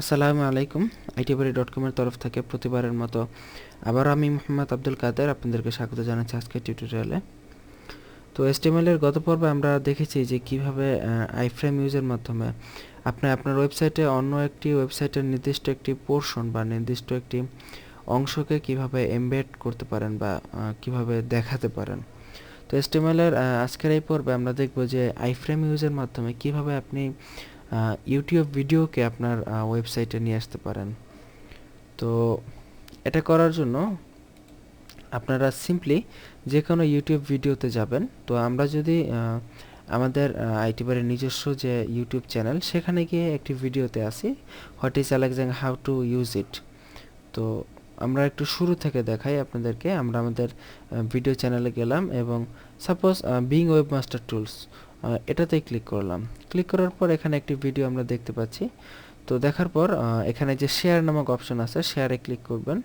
আসসালামু আলাইকুম। আইটিবাড়ি ডট কমের তরফ থেকে প্রতিবারের মতো আবার আমি মোহাম্মদ আব্দুল কাদের আপনাদেরকে স্বাগত জানাচ্ছি আজকের টিউটোরিয়ালে তো এসটিএমএল এর গত পর্বে আমরা দেখেছি যে কীভাবে আইফ্রেম ইউজের মাধ্যমে আপনি আপনার ওয়েবসাইটে অন্য একটি ওয়েবসাইটের নির্দিষ্ট একটি পোর্শন বা নির্দিষ্ট একটি অংশকে কীভাবে এমবেড করতে পারেন বা কীভাবে দেখাতে পারেন। তো এসটিএমএল এর আজকের এই পর্বে আমরা দেখব যে আইফ্রেম ইউজের মাধ্যমে কীভাবে আপনি ইউটিউব ভিডিওকে আপনার ওয়েবসাইটে নিয়ে আসতে পারেন। তো এটা করার জন্য আপনারা সিম্পলি যে কোনো ইউটিউব ভিডিওতে যাবেন। তো আমরা যদি আমাদের আইটি আইটিবারের নিজস্ব যে ইউটিউব চ্যানেল সেখানে গিয়ে একটি ভিডিওতে আসি। What is Alexa how to use it তো আমরা একটু শুরু থেকে দেখাই আপনাদেরকে। আমরা আমাদের ভিডিও চ্যানেলে গেলাম এবং সাপোজ বিং ওয়েবমাস্টার টুলস এটাতেই ক্লিক করলাম। ক্লিক করার পর এখানে একটি ভিডিও আমরা দেখতে পাচ্ছি। তো দেখার পর এখানে যে শেয়ার নামক অপশন আছে শেয়ারে ক্লিক করবেন।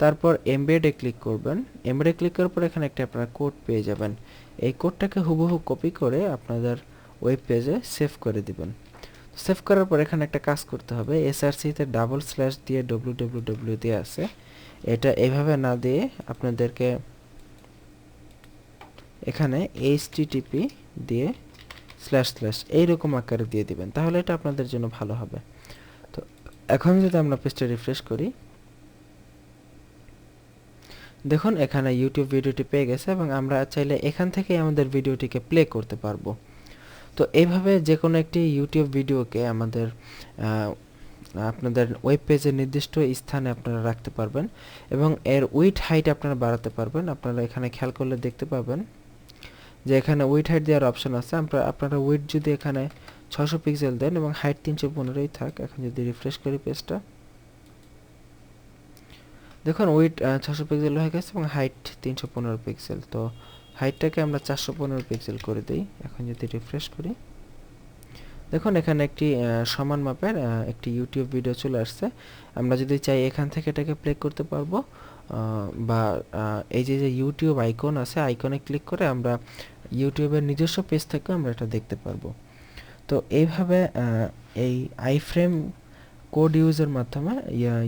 তারপর এমবেডে ক্লিক করবেন। এমবেডে ক্লিক করার পর এখানে একটা আপনারা কোড পেয়ে যাবেন। এই কোডটাকে হুবহু কপি করে আপনাদের ওয়েব পেজে সেভ করে দিবেন। সেভ করার পর এখানে একটা কাজ করতে হবে। এসআরসিতে ডাবল স্ল্যাশ দিয়ে ডব্লিউ ডব্লিউ ডব্লিউ দিয়ে আছে। এটা এইভাবে না দিয়ে আপনাদেরকে এখানে এইচটিটিপি দিয়ে স্ল্যাশ স্ল্যাশ এইরকম আকারে দিয়ে দিবেন, তাহলে এটা আপনাদের জন্য ভালো হবে। তো এখন যদি আমরা পেজটা রিফ্রেশ করি, দেখুন এখানে ইউটিউব ভিডিওটি পেয়ে গেছে এবং আমরা চাইলে এখান থেকে আমাদের ভিডিওটিকে প্লে করতে পারব। তো এইভাবে যে কোনো একটি ইউটিউব ভিডিওকে আমাদের আপনাদের ওয়েব পেজের নির্দিষ্ট স্থানে আপনারা রাখতে পারবেন এবং এর উইথ হাইট আপনারা বাড়াতে পারবেন। আপনারা এখানে খেয়াল করলে দেখতে পাবেন যে এখানে উইথ হাইট দেওয়ার অপশন আছে। আমরা, আপনারা উইথ যদি এখানে ছশো পিক্সেল দেন এবং হাইট তিনশো পনেরোই থাক, এখন যদি রিফ্রেশ করি পেজটা দেখুন উইথ ছশো পিক্সেল হয়ে গেছে এবং হাইট তিনশো পনেরো পিক্সেল তো হাইটটাকে আমরা চারশো পনেরো পিক্সেল করে দিই, এখন যদি রিফ্রেশ করি। দেখুন, এখানে একটি সমান মাপের একটি ইউটিউব ভিডিও চলে আসছে। আমরা যদি চাই এখান থেকে এটাকে প্লে করতে পারব বা এই যে যে ইউটিউব আইকন আছে আইকনে ক্লিক করে আমরা ইউটিউবের নিজস্ব পেজ থেকেও আমরা এটা দেখতে পারব। তো এইভাবে এই আইফ্রেম কোড ইউজের মাধ্যমে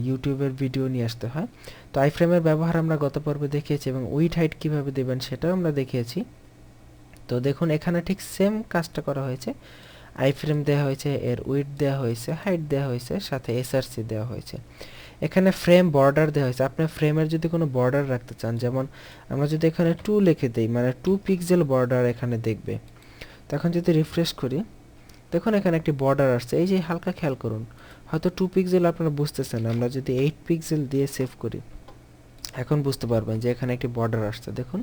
ইউটিউবের ভিডিও নিয়ে আসতে হয়। তো আইফ্রেমের ব্যবহার আমরা গত পর্বে দেখিয়েছি এবং উইট হাইট কীভাবে দেবেন সেটাও আমরা দেখিয়েছি। তো দেখুন, এখানে ঠিক সেম কাজটা করা হয়েছে। আইফ্রেম দেওয়া হয়েছে, এর উইট দেওয়া হয়েছে, হাইট দেওয়া হয়েছে, সাথে এসআরসি দেওয়া হয়েছে। এখানে ফ্রেম বর্ডার দেওয়া হয়েছে। আপনি ফ্রেমের যদি কোনো বর্ডার রাখতে চান, যেমন আমরা যদি এখানে টু লিখে দিই মানে টু পিক্সেল বর্ডার এখানে দেখবে। তখন যদি রিফ্রেশ করি, দেখুন এখানে একটি বর্ডার আসছে। এই যে হালকা খেয়াল করুন, হয়তো টু পিক্সেল আপনারা বুঝতেছেন, আমরা যদি এইট পিক্সেল দিয়ে সেভ করি, এখন বুঝতে পারবেন যে এখানে একটি বর্ডার আসছে। দেখুন,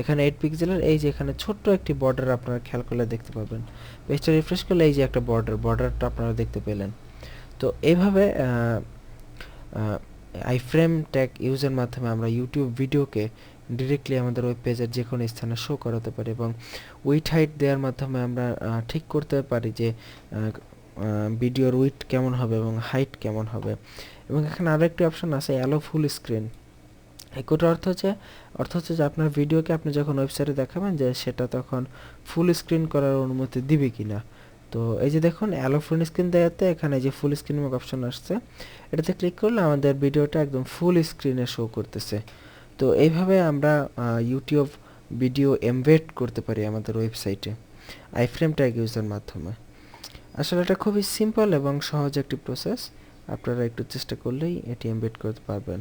এখানে এইট পিক্সেলের এই যে এখানে ছোট্ট একটি বর্ডার আপনারা খেয়াল করলে দেখতে পাবেন। পেজটা রিফ্রেশ করলে এই যে একটা বর্ডার বর্ডারটা আপনারা দেখতে পেলেন। তো এইভাবে আইফ্রেম ট্যাগ ইউজের মাধ্যমে আমরা ইউটিউব ভিডিওকে ডিরেক্টলি আমাদের ওয়েব পেজের যে কোনো স্থানে শো করাতে পারি এবং উইথ হাইট দেওয়ার মাধ্যমে আমরা ঠিক করতে পারি যে ভিডিওর উইথ কেমন হবে এবং হাইট কেমন হবে। এবং এখানে আরও একটি অপশন আছে অ্যালো ফুল স্ক্রিন এই কোটার অর্থ হচ্ছে অর্থ হচ্ছে যে আপনার ভিডিওকে আপনি যখন ওয়েবসাইটে দেখাবেন যে সেটা তখন ফুল স্ক্রিন করার অনুমতি দিবে কি না তো এই যে দেখুন অ্যালো ফুল স্ক্রিন দেওয়াতে এখানে যে ফুল স্ক্রিন মুখ অপশন আসছে, এটাতে ক্লিক করলে আমাদের ভিডিওটা একদম ফুল স্ক্রিনে শো করতেছে। তো এইভাবে আমরা ইউটিউব ভিডিও এমবেড করতে পারি আমাদের ওয়েবসাইটে আইফ্রেম ট্যাগ ইউজের মাধ্যমে। আসলে এটা খুবই সিম্পল এবং সহজ একটি প্রসেস আপনারা একটু চেষ্টা করলেই এটি এমবেড করতে পারবেন।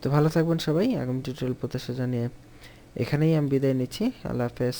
তো ভালো থাকবেন সবাই। আগামী টিউটোরিয়াল প্রত্যাশা জানিয়ে এখানেই আমি বিদায় নিচ্ছি। আল্লাহ হাফেজ।